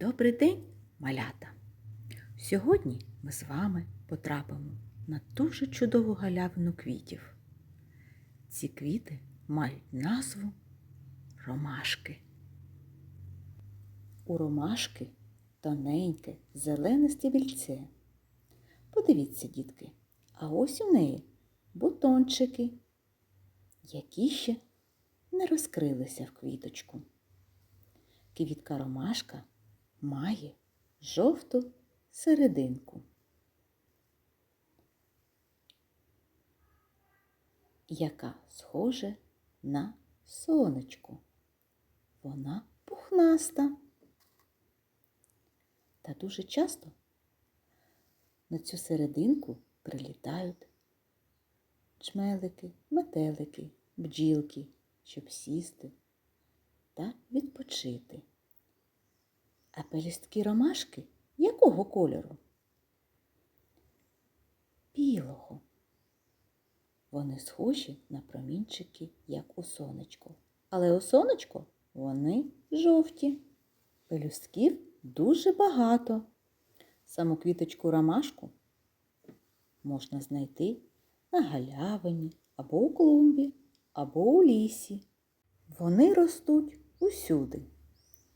Добрий день, малята! Сьогодні ми з вами потрапимо на дуже чудову галявину квітів. Ці квіти мають назву ромашки. У ромашки тоненьке зелене стебільце. Подивіться, дітки, а ось у неї бутончики, які ще не розкрилися в квіточку. Квітка ромашка має жовту серединку. Яка схожа на сонечко. Вона пухнаста. Та дуже часто на цю серединку прилітають чмелики, метелики, бджілки, щоб сісти та відпочити. А пелюстки ромашки якого кольору? Білого. Вони схожі на промінчики, як у сонечко. Але у сонечко вони жовті. Пелюстків дуже багато. Саму квіточку ромашку можна знайти на галявині або у клумбі, або у лісі. Вони ростуть усюди.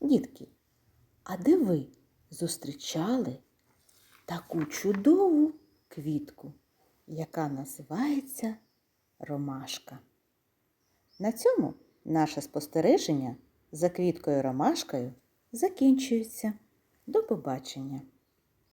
Дітки, а де ви зустрічали таку чудову квітку, яка називається ромашка? На цьому наше спостереження за квіткою ромашкою закінчується. До побачення!